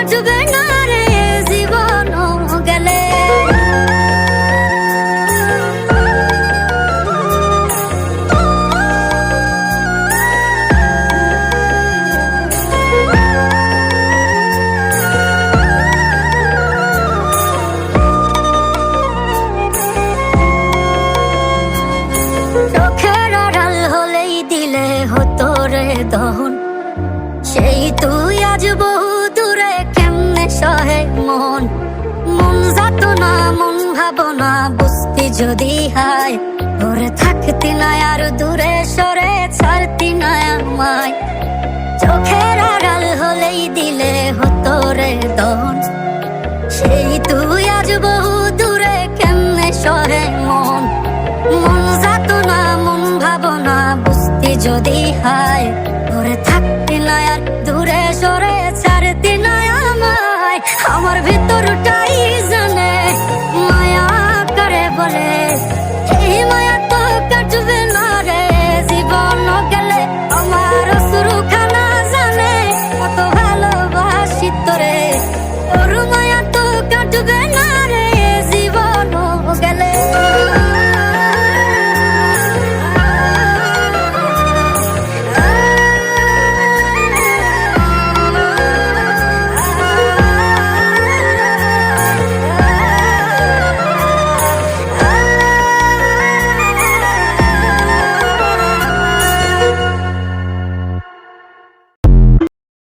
কাটবে না রে জীবন গেলে। হতো রে দহন। সেই তুই আজ বহু যদি হায় ওরে থাকতি না আর দূরে সরে ছাড়তি না আমায়। চোখের আড়াল হলেই দিলে হতো রে দহন সেই তুই আজ বহু দূরে কেমনে সহে মন? মন যাত না, মন ভাবনা বুঝতে যদি হায় ধরে থাকতে না আর দূরে সরে ছাড়তে না আমায়। আমার ভিতরটাই